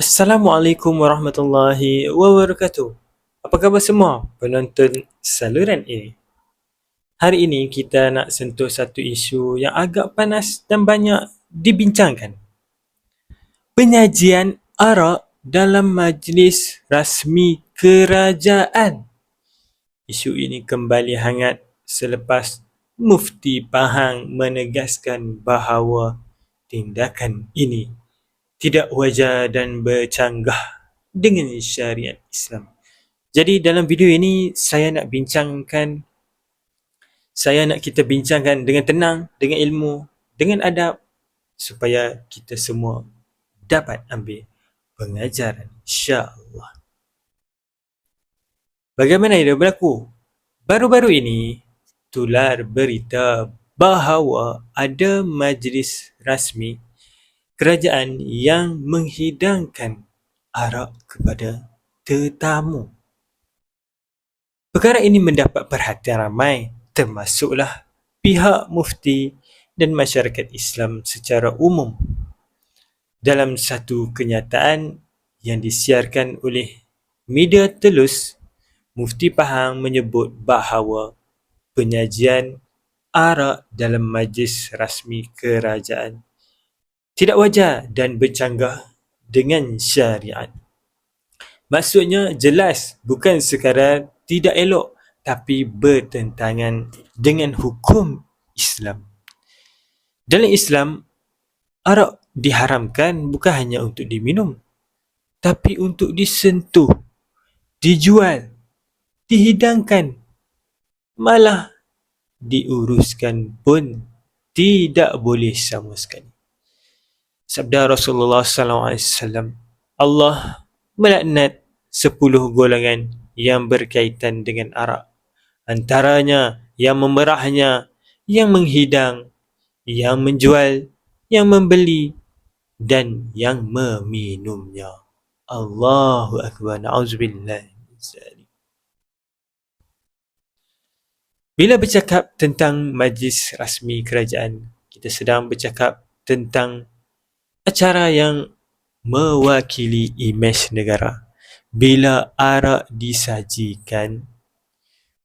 Assalamualaikum warahmatullahi wabarakatuh. Apa khabar semua penonton saluran ini? Hari ini kita nak sentuh satu isu yang agak panas dan banyak dibincangkan. Penyajian arak dalam majlis rasmi kerajaan. Isu ini kembali hangat selepas Mufti Pahang menegaskan bahawa tindakan ini tidak wajar dan bercanggah dengan syariat Islam. Jadi dalam video ini saya nak bincangkan saya nak kita bincangkan dengan tenang, dengan ilmu, dengan adab supaya kita semua dapat ambil pengajaran insya-Allah. Bagaimana ia berlaku? Baru-baru ini tular berita bahawa ada majlis rasmi kerajaan yang menghidangkan arak kepada tetamu. Perkara ini mendapat perhatian ramai termasuklah pihak mufti dan masyarakat Islam secara umum. Dalam satu kenyataan yang disiarkan oleh media telus, Mufti Pahang menyebut bahawa penyajian arak dalam majlis rasmi kerajaan tidak wajar dan bercanggah dengan syariat. Maksudnya jelas bukan sekadar tidak elok tapi bertentangan dengan hukum Islam. Dalam Islam, arak diharamkan bukan hanya untuk diminum tapi untuk disentuh, dijual, dihidangkan malah diuruskan pun tidak boleh sama sekali sabda Rasulullah wasallam Allah melaknat sepuluh golongan yang berkaitan dengan arak. Antaranya yang memerahnya yang menghidang yang menjual yang membeli dan yang meminumnya. Allahu akbar. Na'udzubillah Bila bercakap tentang majlis rasmi kerajaan, kita sedang bercakap tentang acara yang mewakili imej negara bila arak disajikan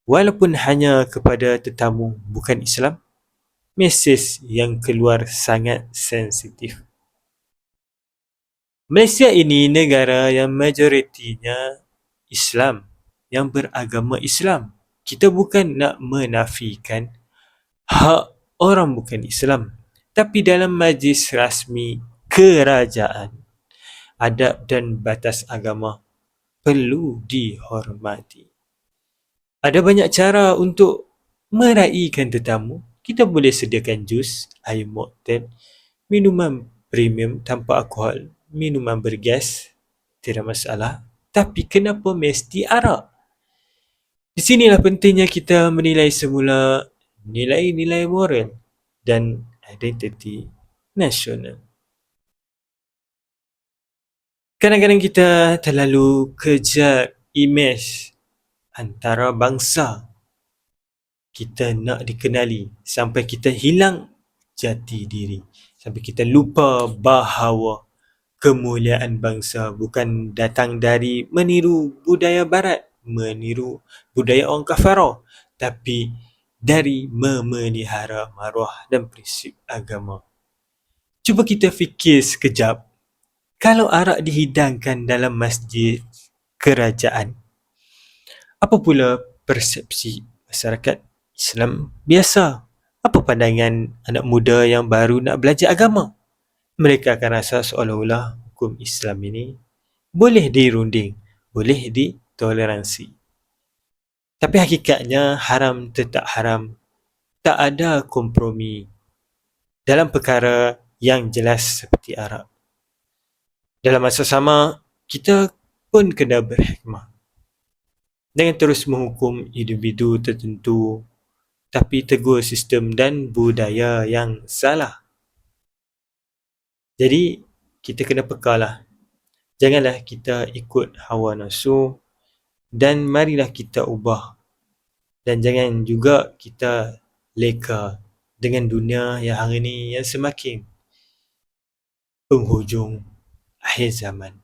walaupun hanya kepada tetamu bukan Islam mesej yang keluar sangat sensitif. Malaysia ini negara yang majoritinya Islam yang beragama Islam. Kita bukan nak menafikan hak orang bukan Islam tapi dalam majlis rasmi kerajaan. Adab dan batas agama perlu dihormati. Ada banyak cara untuk meraihkan tetamu. Kita boleh sediakan jus, air mocktail, minuman premium tanpa alkohol, minuman bergas, tidak masalah. Tapi kenapa mesti arak? Di sinilah pentingnya kita menilai semula nilai-nilai moral dan identiti nasional. Kadang-kadang kita terlalu kejar imej antara bangsa. Kita nak dikenali sampai kita hilang jati diri. Sampai kita lupa bahawa kemuliaan bangsa bukan datang dari meniru budaya barat, meniru budaya orang kafara, tapi dari memelihara maruah dan prinsip agama. Cuba kita fikir sekejap kalau arak dihidangkan dalam masjid kerajaan, apa pula persepsi masyarakat Islam biasa? Apa pandangan anak muda yang baru nak belajar agama? Mereka akan rasa seolah-olah hukum Islam ini boleh dirunding, boleh ditoleransi. Tapi hakikatnya haram tetap haram. Tak ada kompromi dalam perkara yang jelas seperti arak dalam masa sama kita pun kena berhikmah. Dengan terus menghukum individu tertentu tapi tegur sistem dan budaya yang salah. Jadi kita kena pekalah janganlah kita ikut hawa nafsu dan marilah kita ubah. Dan jangan juga kita leka dengan dunia yang hari ini yang semakin penghujung akhir zaman.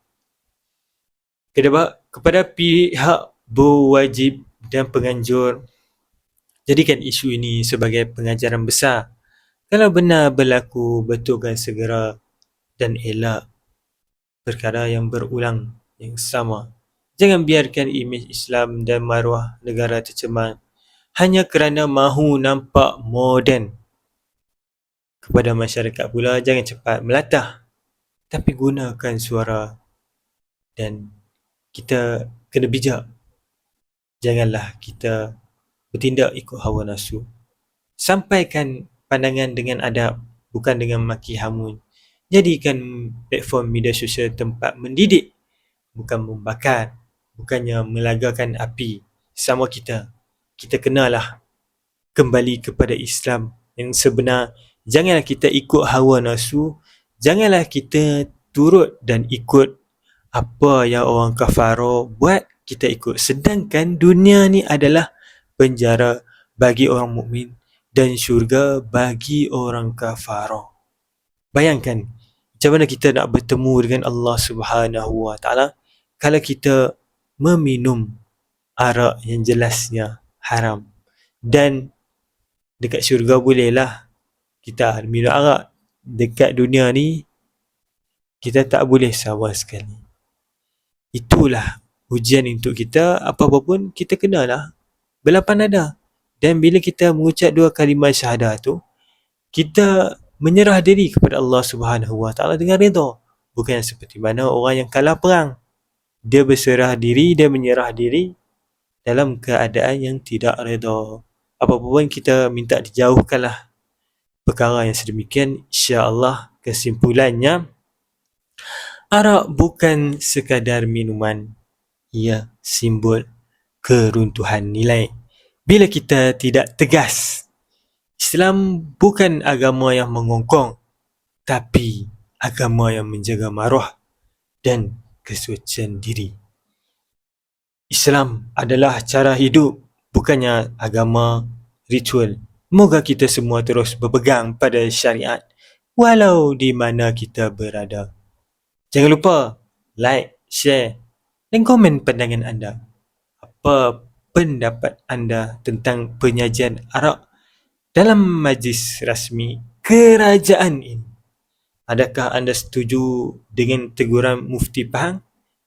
kepada pihak berwajib dan penganjur jadikan isu ini sebagai pengajaran besar. Kalau benar berlaku betulkan segera dan elak. Perkara yang berulang yang sama. Jangan biarkan imej Islam dan maruah negara tercemar hanya kerana mahu nampak moden. Kepada masyarakat pula jangan cepat melatah tapi gunakan suara dan kita kena bijak. Janganlah kita bertindak ikut hawa nafsu. Sampaikan pandangan dengan adab, bukan dengan maki hamun. Jadikan platform media sosial tempat mendidik, bukan membakar, bukannya melagakan api. Sama kita, kita kenalah kembali kepada Islam yang sebenar. Janganlah kita ikut hawa nafsu, janganlah kita turut dan ikut apa yang orang kafaro buat kita ikut. Sedangkan dunia ni adalah penjara bagi orang mukmin dan syurga bagi orang kafaro. Bayangkan macam mana kita nak bertemu dengan Allah Subhanahu Wa Taala kalau kita meminum arak yang jelasnya haram. Dan dekat syurga bolehlah kita minum arak dekat dunia ni kita tak boleh sama sekali. Itulah ujian untuk kita. Apa-apa pun kita kenalah. Belapan nada. Dan bila kita mengucap dua kalimah syahadah tu kita menyerah diri kepada Allah Subhanahu Wa Taala dengan redha bukan seperti mana orang yang kalah perang. Dia berserah diri dia menyerah diri dalam keadaan yang tidak redha apa-apa pun kita minta dijauhkanlah perkara yang sedemikian insya-Allah kesimpulannya Arak bukan sekadar minuman. Ia simbol keruntuhan nilai. Bila kita tidak tegas, Islam bukan agama yang mengongkong, tapi agama yang menjaga maruah dan kesucian diri. Islam adalah cara hidup, bukannya agama ritual. Moga kita semua terus berpegang pada syariat walau di mana kita berada. Jangan lupa like, share dan komen pandangan anda. Apa pendapat anda tentang penyajian arak dalam majlis rasmi kerajaan ini? Adakah anda setuju dengan teguran Mufti Pahang?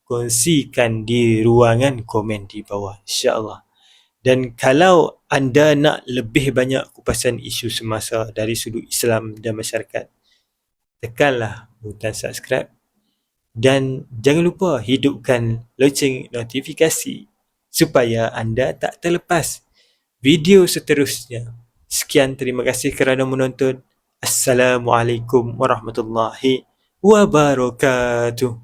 Kongsikan di ruangan komen di bawah insyaAllah. Dan kalau anda nak lebih banyak kupasan isu semasa dari sudut Islam dan masyarakat, tekanlah butang subscribe dan jangan lupa hidupkan loceng notifikasi supaya anda tak terlepas video seterusnya. Sekian terima kasih kerana menonton. Assalamualaikum warahmatullahi wabarakatuh.